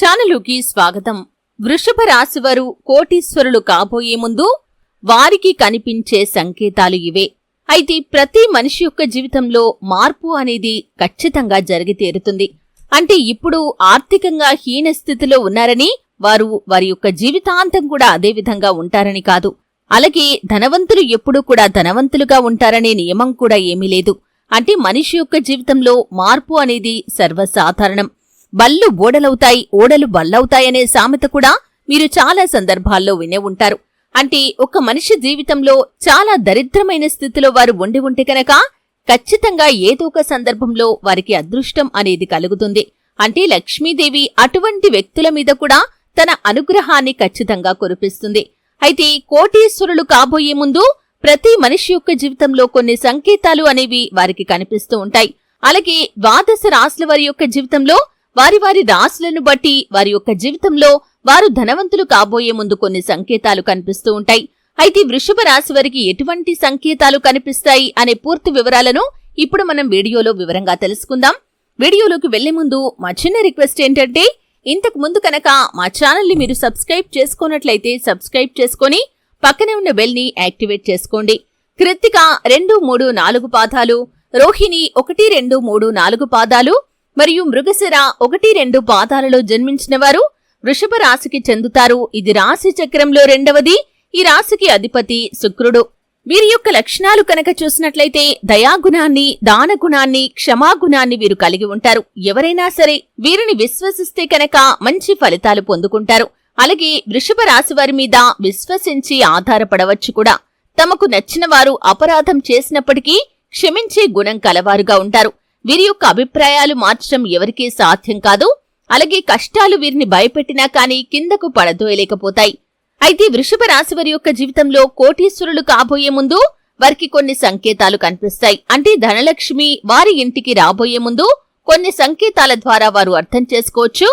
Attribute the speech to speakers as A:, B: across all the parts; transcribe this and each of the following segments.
A: ఛానలుకి స్వాగతం. వృషభ రాశివారు కోటీశ్వరులు కాబోయే ముందు వారికి కనిపించే సంకేతాలు ఇవే. అయితే ప్రతి మనిషి యొక్క జీవితంలో మార్పు అనేది ఖచ్చితంగా జరిగి తీరుతుంది. అంటే ఇప్పుడు ఆర్థికంగా హీన స్థితిలో ఉన్నారని వారు వారి యొక్క జీవితాంతం కూడా అదే విధంగా ఉంటారని కాదు. అలాగే ధనవంతులు ఎప్పుడూ కూడా ధనవంతులుగా ఉంటారనే నియమం కూడా ఏమీ లేదు. అంటే మనిషి యొక్క జీవితంలో మార్పు అనేది సర్వసాధారణం. బళ్ళు ఓడలవుతాయి ఓడలు బళ్ళవుతాయనే సామెత కూడా మీరు చాలా సందర్భాల్లో వినే ఉంటారు. అంటే ఒక మనిషి జీవితంలో చాలా దరిద్రమైన స్థితిలో వారు ఉండి ఉంటే కనుక ఖచ్చితంగా ఏదో ఒక సందర్భంలో వారికి అదృష్టం అనేది కలుగుతుంది. అంటే లక్ష్మీదేవి అటువంటి వ్యక్తుల మీద కూడా తన అనుగ్రహాన్ని ఖచ్చితంగా కురిపిస్తుంది. అయితే కోటీశ్వరులు కాబోయే ముందు ప్రతి మనిషి యొక్క జీవితంలో కొన్ని సంకేతాలు అనేవి వారికి కనిపిస్తూ ఉంటాయి. అలాగే ద్వాదశ రాశుల వారి యొక్క జీవితంలో వారి వారి రాశులను బట్టి వారి యొక్క జీవితంలో వారు ధనవంతులు కాబోయే ముందు కొన్ని సంకేతాలు కనిపిస్తూ ఉంటాయి. అయితే వృషభ రాశి వారికి ఎటువంటి సంకేతాలు కనిపిస్తాయి అనే పూర్తి వివరాలను ఇప్పుడు మనం వీడియోలో వివరంగా తెలుసుకుందాం. వీడియోలోకి వెళ్ళే ముందు మా చిన్న రిక్వెస్ట్ ఏంటంటే ఇంతకు ముందు కనుక మా ఛానల్ని మీరు సబ్స్క్రైబ్ చేసుకున్నట్లయితే సబ్స్క్రైబ్ చేసుకొని పక్కనే ఉన్న బెల్ని యాక్టివేట్ చేసుకోండి. కృత్తిక రెండు మూడు నాలుగు పాదాలు రోహిణి ఒకటి రెండు మూడు నాలుగు పాదాలు మరియు మృగశిర ఒకటి రెండు పాదాలలో జన్మించిన వారు వృషభ రాశికి చెందుతారు. ఇది రాశి చక్రంలో రెండవది. ఈ రాశికి అధిపతి శుక్రుడు. వీరి యొక్క లక్షణాలు కనుక చూసినట్లయితే దయాగుణాన్ని దానగుణాన్ని క్షమాగుణాన్ని వీరు కలిగి ఉంటారు. ఎవరైనా సరే వీరిని విశ్వసిస్తే కనుక మంచి ఫలితాలు పొందుకుంటారు. అలాగే వృషభ రాశి వారి మీద విశ్వసించి ఆధారపడవచ్చు కూడా. తమకు నచ్చిన వారు అపరాధం చేసినప్పటికీ క్షమించే గుణం కలవారుగా ఉంటారు. వీరి యొక్క అభిప్రాయాలు మార్చడం ఎవరికీ సాధ్యం కాదు. అలాగే కష్టాలు వీరిని భయపెట్టినా కానీ కిందకు పడదోయలేకపోతాయి. అయితే వృషభ రాశి వారి యొక్క జీవితంలో కోటీశ్వరులు కాబోయే ముందు వారికి కొన్ని సంకేతాలు కనిపిస్తాయి. అంటే ధనలక్ష్మి వారి ఇంటికి రాబోయే ముందు కొన్ని సంకేతాల ద్వారా వారు అర్థం చేసుకోవచ్చు.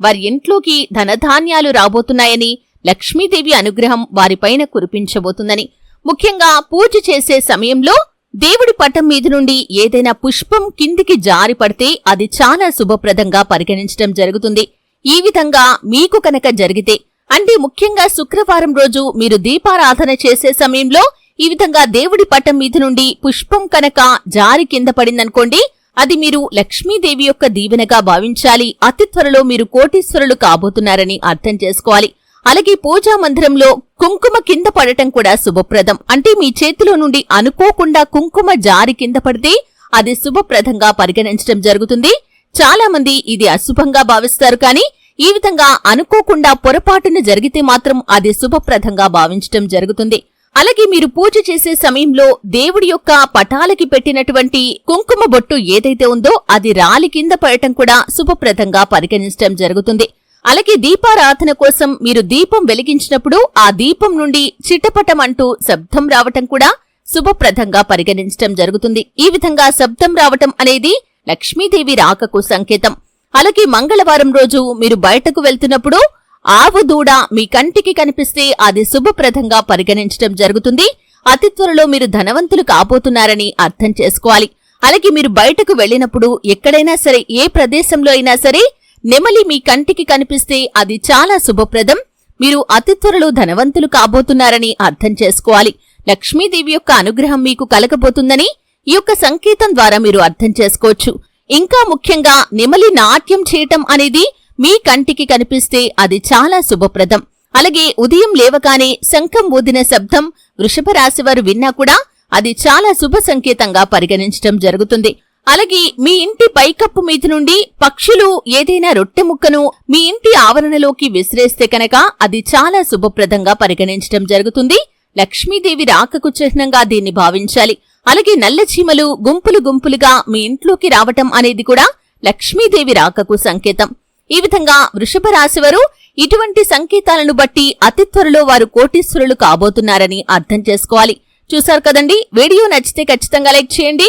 A: వారి ఇంట్లోకి ధనధాన్యాలు రాబోతున్నాయని లక్ష్మీదేవి అనుగ్రహం వారిపైన కురిపించబోతుందని. ముఖ్యంగా పూజ చేసే సమయంలో దేవుడి పట్టం మీద నుండి ఏదైనా పుష్పం కిందికి జారి పడితే అది చాలా శుభప్రదంగా పరిగణించడం జరుగుతుంది. ఈ విధంగా మీకు కనుక జరిగితే అంటే ముఖ్యంగా శుక్రవారం రోజు మీరు దీపారాధన చేసే సమయంలో ఈ విధంగా దేవుడి పట్టం మీద నుండి పుష్పం కనుక జారి కింద పడిందనుకోండి అది మీరు లక్ష్మీదేవి యొక్క దీవెనగా భావించాలి. అతి త్వరలో మీరు కోటీశ్వరులు కాబోతున్నారని అర్థం చేసుకోవాలి. అలాగే పూజా మందిరంలో కుంకుమ కింద పడటం కూడా శుభప్రదం. అంటే మీ చేతిలో నుండి అనుకోకుండా కుంకుమ జారి కింద పడితే అది శుభప్రదంగా పరిగణించడం జరుగుతుంది. చాలా మంది ఇది అశుభంగా భావిస్తారు కానీ ఈ విధంగా అనుకోకుండా పొరపాటున జరిగితే మాత్రం అది శుభప్రదంగా భావించటం జరుగుతుంది. అలాగే మీరు పూజ చేసే సమయంలో దేవుడి యొక్క పటాలకి పెట్టినటువంటి కుంకుమ బొట్టు ఏదైతే ఉందో అది రాలి కింద పడటం కూడా శుభప్రదంగా పరిగణించడం జరుగుతుంది. అలాగే దీపారాధన కోసం మీరు దీపం వెలిగించినప్పుడు ఆ దీపం నుండి చిటపటం అంటూ శబ్దం రావటం కూడా శుభప్రదంగా పరిగణించటం జరుగుతుంది. ఈ విధంగా శబ్దం రావటం అనేది లక్ష్మీదేవి రాకకు సంకేతం. అలాగే మంగళవారం రోజు మీరు బయటకు వెళ్తున్నప్పుడు ఆవు దూడ మీ కంటికి కనిపిస్తే అది శుభప్రదంగా పరిగణించటం జరుగుతుంది. అతి త్వరలో మీరు ధనవంతులు కాబోతున్నారని అర్థం చేసుకోవాలి. అలాగే మీరు బయటకు వెళ్ళినప్పుడు ఎక్కడైనా సరే ఏ ప్రదేశంలో అయినా సరే నెమలి మీ కంటికి కనిపిస్తే అది చాలా శుభప్రదం. మీరు అతి త్వరలో ధనవంతులు కాబోతున్నారని అర్థం చేసుకోవాలి. లక్ష్మీదేవి యొక్క అనుగ్రహం మీకు కలగబోతుందని ఈ యొక్క సంకేతం ద్వారా మీరు అర్థం చేసుకోవచ్చు. ఇంకా ముఖ్యంగా నెమలి నాట్యం చేయటం అనేది మీ కంటికి కనిపిస్తే అది చాలా శుభప్రదం. అలాగే ఉదయం లేవగానే శంఖం ఊదిన శబ్దం వృషభ రాశివారు విన్నా కూడా అది చాలా శుభ సంకేతంగా పరిగణించటం జరుగుతుంది. అలాగే మీ ఇంటి పైకప్పు మీద నుండి పక్షులు ఏదైనా రొట్టె ముక్కను మీ ఇంటి ఆవరణలోకి విసిరేస్తే కనుక అది చాలా శుభప్రదంగా పరిగణించడం జరుగుతుంది. లక్ష్మీదేవి రాకకు చిహ్నంగా దీన్ని భావించాలి. అలాగే నల్ల చీమలు గుంపులు గుంపులుగా మీ ఇంట్లోకి రావటం అనేది కూడా లక్ష్మీదేవి రాకకు సంకేతం. ఈ విధంగా వృషభ రాశివారు ఇటువంటి సంకేతాలను బట్టి అతి త్వరలో వారు కోటీశ్వరులు కాబోతున్నారని అర్థం చేసుకోవాలి. చూశారు కదండి? వీడియో నచ్చితే ఖచ్చితంగా లైక్ చేయండి.